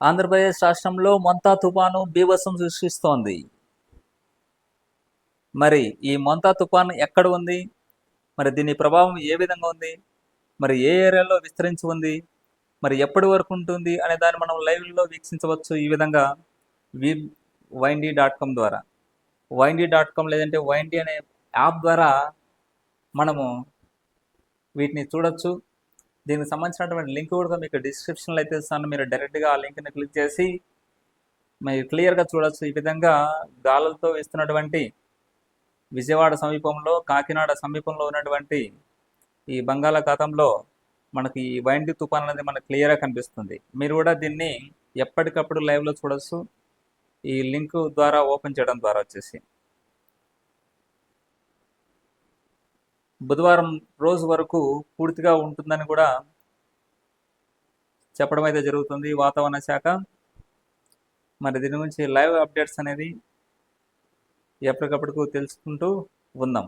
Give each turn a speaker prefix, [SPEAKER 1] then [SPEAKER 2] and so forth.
[SPEAKER 1] ఆంధ్రప్రదేశ్ రాష్ట్రంలో మొంతా తుఫాను బీభత్సం సృష్టిస్తోంది. మరి ఈ మొంతా తుఫాను ఎక్కడ ఉంది? మరి దీని ప్రభావం ఏ విధంగా ఉంది? మరి ఏ ఏరియాలో విస్తరించి ఉంది? మరి ఎప్పటి వరకు ఉంటుంది అనే దాన్ని మనం లైవ్లో వీక్షించవచ్చు ఈ విధంగా వి వైండీ డాట్ కామ్ ద్వారా. వైండీ డాట్ కామ్ లేదంటే వైండీ అనే యాప్ ద్వారా మనము వీటిని చూడొచ్చు. దీనికి సంబంధించినటువంటి లింక్ కూడా మీకు డిస్క్రిప్షన్లో అయితే ఇస్తాను. మీరు డైరెక్ట్గా ఆ లింక్ని క్లిక్ చేసి మీరు క్లియర్గా చూడవచ్చు ఈ విధంగా గాలులతో వేస్తున్నటువంటి విజయవాడ సమీపంలో కాకినాడ సమీపంలో ఉన్నటువంటి ఈ బంగాళాఖాతంలో మనకి ఈ వైండి తుఫాన్ అనేది మనకు క్లియర్గా కనిపిస్తుంది. మీరు కూడా దీన్ని ఎప్పటికప్పుడు లైవ్లో చూడొచ్చు. ఈ లింక్ ద్వారా ఓపెన్ చేయడం ద్వారా వచ్చేసి. బుధవారం రోజు వరకు పూర్తిగా ఉంటుందని కూడా చెప్పడం అయితే జరుగుతుంది వాతావరణ శాఖ. మరి దీని గురించి లైవ్ అప్డేట్స్ అనేది ఎప్పటికప్పుడు తెలుసుకుంటూ ఉందాం.